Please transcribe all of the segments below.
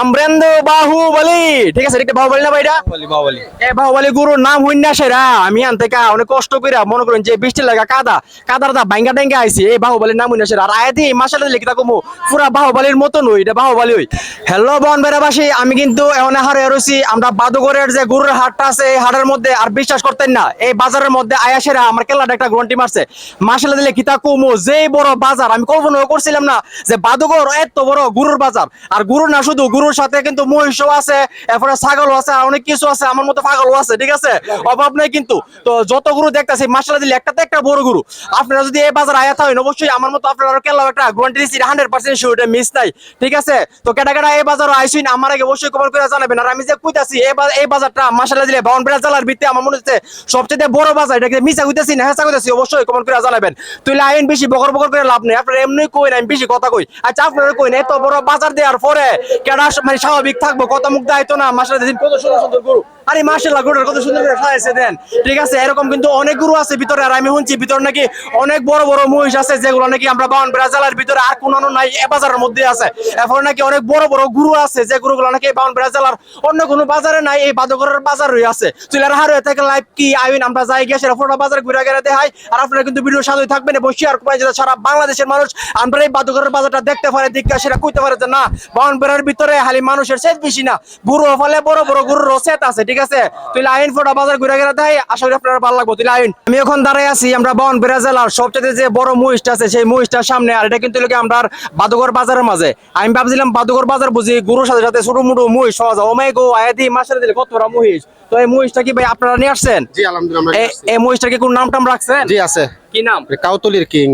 আমরেন্দ্র বাহুবলি। ঠিক আছে এটা বাহুবলি না ভাইটা? বাহুবলি বাহুবলি। এ বাহুবলি গুরুর নাম হইন সেরা। আমি আনতে কা অনেক কষ্ট করে মনে করেন যে বৃষ্টি লাগা কাদা কাদার দা ভাঙ্গা টাঙ্গা আইছি এই বাহুবলির নাম হইন সেরা। আর আয়াতি মাসালে লিখে থাকো পুরা বাহুবলির মতো নই এটা বাহুবলি হই। হ্যালো বন বেড়াবাসী আমি কিন্তু এখন হারে রয়েছি আমরা বাদুগরের যে গরুর হাটটা আছে এই হাটের মধ্যে আর বিশ্বাস করতেন না। এই বাজারের মধ্যে আয়াসেরা আমার কেলাটা একটা গ্রন্টি মারছে। মাসালে দিলে কিতা কুমু যে বড় বাজার আমি কল্পনা করছিলাম না যে বাদুগর এত বড় গুরুর বাজার। আর গরু না শুধু গরুর সাথে কিন্তু মহিষও আছে, এরপরে ছাগলও আছে, আর অনেক কিছু আছে, আমার মতো পাগলও আছে, ঠিক আছে? অভাব নেই কিন্তু। তো যত গরু দেখতেছি মাসালা দিলে একটাতে একটা বড় গরু। আপনারা যদি এই বাজার আয়াত হয়, অবশ্যই আমার মতো আপনারা কেলাও একটা গ্রন্টি দিচ্ছি হান্ড্রেড পার্সেন্ট শিওর মিস নাই, ঠিক আছে? তো কেটা কেটা এই বাজারও আইসুন আমার আগে অবশ্যই খবর করে জানাবেন। আর আমি যে কইতাছি, এই বাজারটা মাসালা দিলে বাউন বেড়া জেলার ভিত্তি আমার মনে হচ্ছে সবচেয়ে বড় বাজার এটাকে মিশা কইতাছি না হেসা কইতাছি, অবশ্যই কমেন্ট করে জানাবেন। তুইলে আইন বেশি বকর বকর করে লাভ নেই, আপনারা এমনি কই না আমি বেশি কথা কই। আচ্ছা আপনারা কই না এত বড় বাজার দেওয়ার পরে কেডা মানে স্বাভাবিক থাকব, কত মুখ দায়িত্ব না মাসালা দিন কত সুন্দর সুন্দর গরু। আরে মাসাল্লাহ, গরুটার কত সুন্দর করে সাজাইছে দেন ঠিক আছে, এরকম কিন্তু অনেক গরু আছে ভিতরে, আর আমি শুনছি ভিতরে নাকি অনেক বড় বড় মহিষ আছে, যেগুলো নাকি আমরা বাউন বেড়া জেলার ভিতরে আর কোনো নাই, এ বাজারের মধ্যে আছে। এরপরে নাকি অনেক বড় বড় গুরু আছে, যে গুরুগুলো নাকি এই বাউন বেড়া জেলার অন্য কোনো বাজারে নাই, এই বাদগরের বাজার রয়ে আছে। চুলার হার হয়ে থাকে লাইভ কি আইন, আমরা যাই গিয়ে সেটা ফোটা বাজার ঘুরে গেলে দেখাই, আর আপনারা কিন্তু ভিডিও সাথে থাকবেন এবং শেয়ার করে যেটা সারা বাংলাদেশের মানুষ আমরা এই বাদগরের বাজারটা দেখতে পারে দিকটা সেটা কইতে পারে যে না বাউন বেড়ার ভিতরে খালি মানুষের সেট বেশি না। গুরু ফলে বড় বড় গুরুর সেট আছে ঠিক আছে? তুই আইন ফোটা বাজার ঘুরে গেলে দেখাই আশা করি আপনার ভালো লাগবে। তুই আইন আমি এখন দাঁড়াই আছি আমরা বাউন বেড়া জেলার সবচেয়ে যে বড় মহিষটা আছে সেই মহিষটার সামনে আর এটা কিন্তু লোকে আমরা বাদুগর বাজারের মাঝে। আমি ভাবছিলাম বাদুগর বাজার বুঝি গরুর সাথে সাথে ছোট মোটো মহিষ সহজ ওমাই গো আয়াদি মাসের দিলে কত বড় মহিষ। তো এই মহিষটা কি ভাই আপনারা নিয়ে আসছেন? জি আলহামদুলিল্লাহ এই মহিষটার কি কোন নাম টাম রাখছেন? জি আছে। কি নাম? কাউতলির কিং।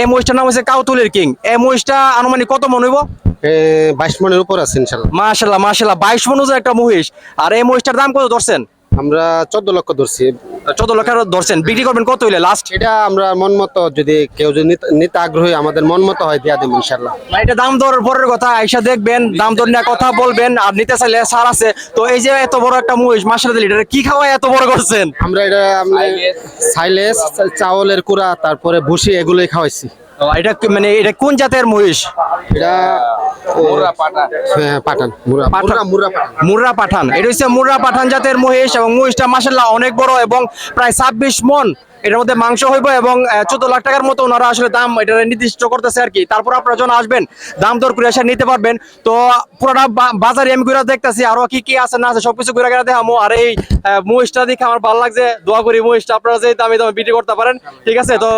এই মহিষটার নাম হচ্ছে কাউতুলের কিং। এই মহিষটা আনুমানিক কত মন হইব? বাইশ মনের উপর আছে ইনশাল্লাহ মাশাল্লাহ মাশাল্লাহ বাইশ মন একটা মহিষ। আর এই মহিষটার দাম কত ধরছেন? আমরা চোদ্দ লক্ষ ধরছি। চোদ্দ লক্ষ ধরছেন। বিক্রি করবেন কত হইলে লাস্ট এটা আমরা মন মতো যদি কেউ যদি নিতে- আগ্রহী আমাদের মন মতো হয় দিয়া দেবো ইনশাল্লাহ এটা দাম দরের পরের কথা আইসা দেখবেন দাম দর নিয়ে কথা বলবেন আর নিতে চাইলে সার আছে। তো এই যে এত বড় একটা মহিষ মাসের এটা কি খাওয়ায় এত বড় করছেন? আমরা এটা সাইলেস চাউলের কুড়া তারপরে ভুসি এগুলোই খাওয়াইছি। এটা মানে এটা কোন জাতের মহিষ? এটা মুর্রা পাঠান। এটা হচ্ছে মুর্রা পাঠান জাতের মহিষ এবং মহিষটা মাসাল্লাহ অনেক বড় এবং প্রায় ছাব্বিশ মন। এটার মধ্যে মাংস হইব এবং চোদ্দ লাখ টাকার মতো ওনারা আসলে দাম এটা নির্দিষ্ট করতেছে আর কি। তারপর আপনারা যখন আসবেন, দাম দর করে এসে নিতে পারবেন। তো পুরোটা বাজারে আমি ঘুরে দেখতেছি, আরও কি কি আছে না আছে, সবকিছু ঘুরে ঘুরে দেখামো। আর এই মহিষটা দেখে আমার ভালো লাগছে। দোয়া করি মহিষটা, আপনারা যে দামে দামে বিক্রি করতে পারেন। ঠিক আছে? তো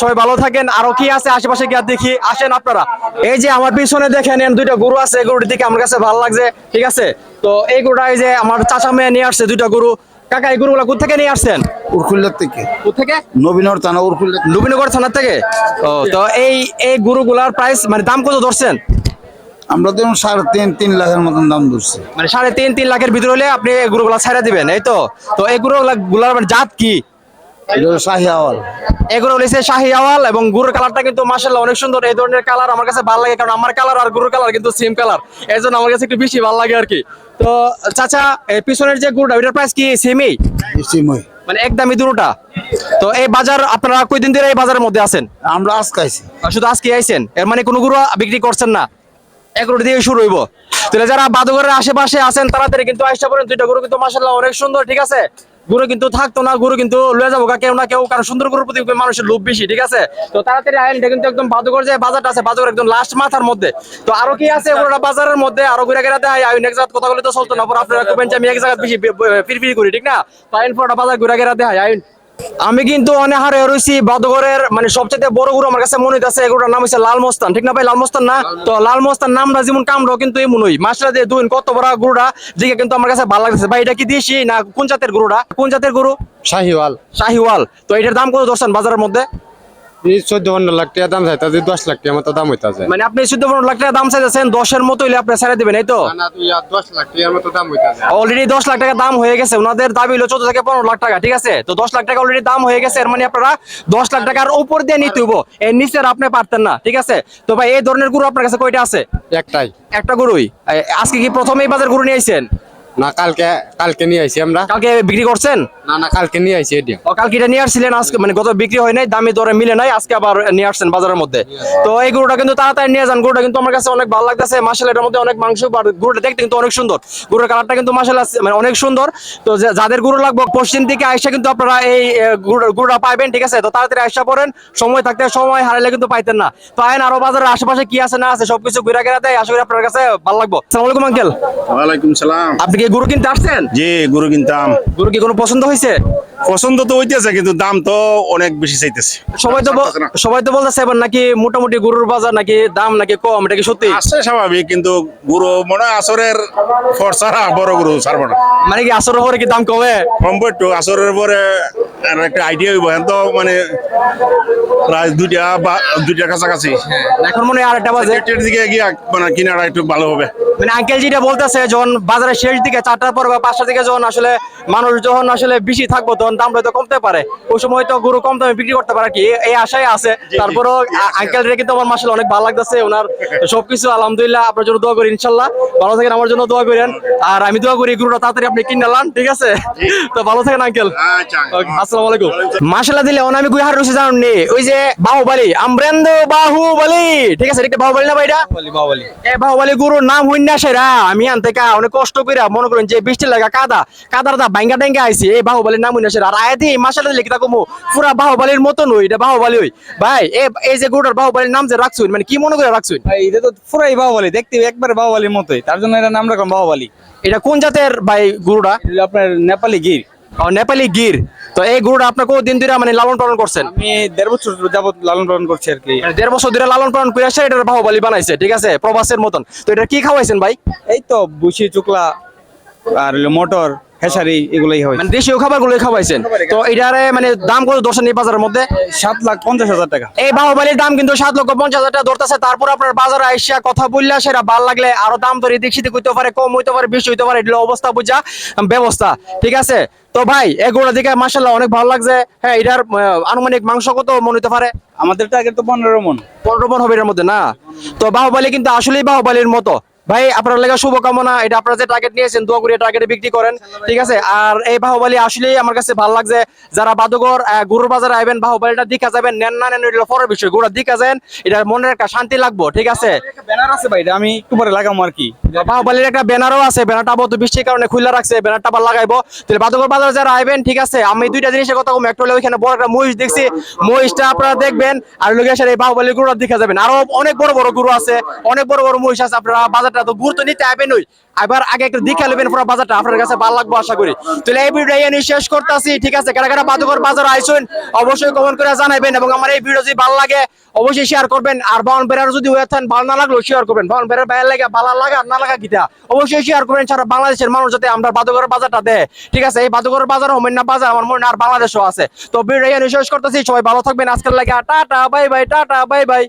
সবাই ভালো থাকেন। আরও কি আছে আশেপাশে গিয়ে দেখি। আসেন আপনারা। এই যে আমার পিছনে দেখেন এন দুইটা গরু আছে। গরুটি দেখে আমার কাছে ভালো লাগছে। ঠিক আছে? তো এই গরুটা এই যে আমার চাচা মেয়ে নিয়ে আসছে দুইটা গরু। কাকা এই গরুগুলা কোথা থেকে নিয়ে আসছেন? উরকুল্লার থেকে। কোথেকে? নবীনগর থানা নবীনগর থানা থেকে? ও তো এই এই গরুগুলার প্রাইস মানে দাম কত ধরছেন? আমরা ধরুন সাড়ে তিন তিন লাখের মতন দাম ধরছি। মানে সাড়ে তিন তিন লাখের ভিতরে হলে আপনি এই গরুগুলা ছাড়া দিবেন এই তো? তো এই গরুগুলা গুলার মানে জাত কি? শাহি আওয়াল। এগুলো হচ্ছে শাহি আওয়াল এবং গরুর কালারটা কিন্তু মাসাল্লাহ অনেক সুন্দর। এই ধরনের কালার আমার কাছে ভালো লাগে কারণ আমার কালার আর গরুর কালার কিন্তু সেম কালার। এই জন্য আমার কাছে একটু বেশি ভালো লাগে আর কি। তো চাচা এই পিছনের যে গরুটা ওইটার প্রাইস কি সেমই সেমই মানে একদমই দুটোটা তো এই বাজার আপনারা কয়দিন ধরে এই বাজারের মধ্যে আছেন? আমরা আজকে আইছি। শুধু আজকে আইছেন? এর মানে কোনো গরু বিক্রি করছেন না? এক রুটি দিয়ে শুরু হইব। তাহলে যারা বাদুঘরের আশেপাশে আছেন তাড়াতাড়ি কিন্তু আইসা পড়েন দুইটা গরু কিন্তু মাসাল্লাহ অনেক সুন্দর ঠিক আছে? গরু কিন্তু থাকতো না গরু কিন্তু লয়ে যাব কেউ না কেউ কারণ সুন্দর গরুর প্রতি মানুষের লোভ বেশি ঠিক আছে? তো তাড়াতাড়ি আইন এটা কিন্তু একদম বাদুঘর যে বাজারটা আছে বাদুঘর একদম লাস্ট মাথার মধ্যে। তো আরও কি আছে ওরা বাজারের মধ্যে? আরও ঘুরে দেয় আইন এক জায়গা কথা বলে তো চলতো না পর আপনারা যে আমি এক জায়গায় বেশি ফিরফিরি করি ঠিক না? তো আইন পরটা বাজার ঘুরে গেলে দেয় আইন। আমি কিন্তু অনেহারে রয়েছি বাদগরের মানে সবচেয়ে বড় গুরু আমার কাছে মনে হইতেছে এগুলোর নাম হচ্ছে লাল মস্তান ঠিক না ভাই? লাল মস্তান না? তো লাল মস্তান নামটা যেমন কামড়াও কিন্তু এমন ওই মাসটা দিয়ে দুই কত বড় গরুটা দিকে কিন্তু আমার কাছে ভালো লাগছে ভাই এটা কি দিয়েছি না কোন জাতের গরুটা? কোন জাতের গুরু? শাহিওয়াল। শাহিওয়াল। তো এটার দাম কত ধরছেন বাজারের মধ্যে? এই চোদ্দ পনেরো লাখ টাকা দাম চাইতে দশ লাখ টাকা মতো দাম হইতাছে। মানে আপনি চোদ্দ পনেরো লাখ টাকা দাম চাইতেছেন দশের মতো হইলে আপনি ছেড়ে দিবেন এই তো? আর দশ লাখ টাকার মতো দাম হইতাছে। অলরেডি দশ লাখ টাকা দাম হয়ে গেছে ওনাদের দাবি হলো চোদ্দ থেকে পনেরো লাখ টাকা ঠিক আছে? তো দশ লাখ টাকা অলরেডি দাম হয়ে গেছে এর মানে আপনারা দশ লাখ টাকার উপর দিয়ে নিতে হইব এর নিচের আপনি পারতেন না ঠিক আছে? তো ভাই এই ধরনের গরু আপনার কাছে কয়টা আছে? একটাই। একটা গরুই। আজকে কি প্রথম এই বাজার গরু নিয়ে আইছেন? না কালকে কালকে নিয়ে আইছি আমরা। কালকে বিক্রি করছেন? না না কালকে নিয়ে আইছি এটা ও কালকে নিয়ে আসছিলেন আজকে মানে গত বিক্রি হয় নাই দামি দরে মিলে নাই আজকে আবার নিয়ে আসছেন বাজারের মধ্যে। তো এই গরুটা কিন্তু তাড়াতাড়ি নিয়ে যান গরুটা কিন্তু আমার কাছে অনেক ভালো লাগতেছে মাসাল এটার মধ্যে অনেক মাংস গরুটা দেখতে কিন্তু অনেক সুন্দর। গরুর কালারটা কিন্তু মাসাল মানে অনেক সুন্দর। তো যাদের গরু লাগবে পশ্চিম দিকে আইসা কিন্তু আপনারা এই গরুটা পাইবেন ঠিক আছে? তো তাড়াতাড়ি আইসা পড়েন সময় থাকতে সময় হারাইলে কিন্তু পাইতেন না। তো আইন আরও বাজারের আশেপাশে কি আছে না আছে সবকিছু ঘুরে গেড়ে দেয় আশা করি আপনার কাছে ভালো লাগবে। সালাম আঙ্কেল। ওয়ালাইকুম সালাম। আপনি কি গরু কিনতে আসছেন? জি গরু কিনতাম। গরু কি কোনো পছন্দ হয়েছে? পছন্দ তো হইতেছে কিন্তু দাম তো অনেক বেশি চাইতেছে। সবাই তো। সবাই তো বলতেছে এবার নাকি মোটামুটি গরুর বাজার নাকি দাম নাকি কম এটা কি সত্যি? আছে স্বাভাবিক কিন্তু গরু মনে হয় আসরের ফরসারা বড় গরু ছাড়বো না। মানে কি আসর পরে কি দাম কমে? কমবো একটু আসরের পরে আর একটা আইডিয়া হইব এখন তো মানে প্রায় দুইটা বা দুইটার কাছাকাছি। এখন মনে হয় আরেকটা বাজে। দিকে গিয়ে মানে কিনাটা একটু ভালো হবে। মানে আঙ্কেল যেটা বলতেছে যখন বাজারের শেষ দিকে চারটার পর বা পাঁচটার দিকে যখন আসলে মানুষ যখন আসলে বেশি থাকব তখন দাম হয়তো কমতে পারে। ওই সময় তো গরু কম দামে বিক্রি করতে পারে কি। এই আশায় আছে। তারপরও আঙ্কেল রে কিন্তু আমার মাসাল অনেক ভালো লাগতেছে। ওনার সবকিছু আলহামদুলিল্লাহ আপনার জন্য দোয়া করি ইনশাল্লাহ। ভালো থাকেন আমার জন্য দোয়া করেন। আর আমি দোয়া করি গরুটা তাড়াতাড়ি আপনি কিনে নেন ঠিক আছে? তো ভালো থাকেন আঙ্কেল আচ্ছা আসসালামু আলাইকুম। মাশাআল্লাহ দিলে ওনা আমি গুই হার রয়েছে জানেন নি। ওই যে বাহুবলি আমরেন্দ্র বাহুবলি। ঠিক আছে এটা বাহুবালি না ভাইটা বাহুবালি। এ বাহুবলি গুরুর নাম হইন সেরা আমি আনতে কা অনেক কষ্ট করে মনে করেন যে বৃষ্টি লাগা কাদা কাদার দা বাইঙ্গা ডাঙ্গা আইসি এই বাহুবালির নাম সেরা। আর আয়াতি মাশাআল্লাহ লিখি তাকমু পুরা বাহুবালির মতন হই এটা বাহুবালি ওই ভাই এ এই যে গোটার বাহুবালির নাম যে রাখছুন মানে কি মনে করে রাখছুন ভাই এটা তো পুরাই বাহুবালি দেখতে একবার বাহুবালির মতোই তার জন্য এটা নাম রাখলাম বাহুবালি। এটা কোন জাতের ভাই গুরুটা? আপনার নেপালি গির। নেপালি গির। তো এই গরুটা আপনার দিন ধরে মানে লালন পালন করছেন? আমি দেড় বছর যাবত লালন পালন করছি আর কি। মানে দেড় বছর ধরে লালন পালন করে আসছে এটার বাহুবালি বানাইছে ঠিক আছে? প্রবাসের মতন। তো এটা কি খাওয়াইছেন ভাই? এই তো বুসি চুকলা আর মোটর। এগুলোই হয়। মানে দেশীয় খাওয়াইছেন। তো এটারে মানে দাম কত দর্শন এই বাজারের মধ্যে? সাত লাখ পঞ্চাশ হাজার টাকা। এই বাহুবলির দাম কিন্তু সাত লক্ষ পঞ্চাশ হাজার টাকা ধরতেছে। তারপর আপনার বাজারে আইসা কথা বললে সেটা ভালো লাগলে আরও দাম ধরে দিক সিদিক হইতে পারে কম হইতে পারে বেশি হইতে পারে অবস্থা বুঝা ব্যবস্থা। ঠিক আছে? তো ভাই এগুলো দিকে মাসাল্লাহ অনেক ভালো লাগছে। হ্যাঁ এটার আনুমানিক মাংস কত মনে হইতে পারে? আমাদের টার্গেট তো পনেরো মন। পনেরো মন হবে এর মধ্যে না? তো বাহুবলী কিন্তু আসলেই বাহুবলীর মতো। ভাই আপনার লেগে শুভকামনা। এটা আপনারা যে টার্গেট নিয়েছেন দোয়া করে টার্গেটে বিক্রি করেন। ঠিক আছে? আর এই বাহুবলী আসলেই আমার কাছে ভালো লাগছে যারা বাদুগর গরুর বাজারে আইবেন বাহুবলীটা দিকা যাবেন নেন না নেন এটা পরের বিষয়। গরুটা দিকা যাবেন এটা মনের একটা শান্তি লাগবো ঠিক আছে? ব্যানার আছে ভাই এটা আমি একটু পরে লাগাবো আর কি। বাহুবলীর একটা ব্যানারও আছে ব্যানারটা আবার তো বৃষ্টির কারণে খুলে রাখছে ব্যানারটা আবার লাগাইবো। তাহলে বাদুগর বাজারে যারা আইবেন ঠিক আছে? আমি দুইটা জিনিসের কথা কম একটা হলো ওইখানে বড় একটা মহিষ দেখছি মহিষটা আপনারা দেখবেন আর লোকের এই বাহুবলীর গরুটা দেখা যাবেন। আরও অনেক বড় বড় গরু আছে অনেক বড় বড় মহিষ আছে আপনারা বাজারটা তো গুরুত্ব নিতে আগে একটু দেখে নেবেন পুরো বাজারটা আপনার কাছে ভালো আশা করি। এই ভিডিও শেষ করতেছি, ঠিক আছে? কারা কারা বাজার আইসুন অবশ্যই কমেন্ট করে জানাবেন এবং আমার এই ভিডিও যদি ভালো লাগে, অবশ্যই শেয়ার করবেন। আর বাউন বেড়ার যদি ভালো না লাগলেও শেয়ার করবেন। বাউন বেড়ার বাইরে লাগে, ভালো লাগা না লাগা অবশ্যই শেয়ার করবেন, সারা বাংলাদেশের মানুষ যাতে আমরা বাদুগর বাজারটা দেয়। ঠিক আছে? এই বাদুগর বাজার বাজার, আমার মনে আর বাংলাদেশও আছে। তো ভিডিও আমি শেষ করতেছি, সবাই ভালো থাকবেন, আজকের লাগে, tata bye bye tata bye bye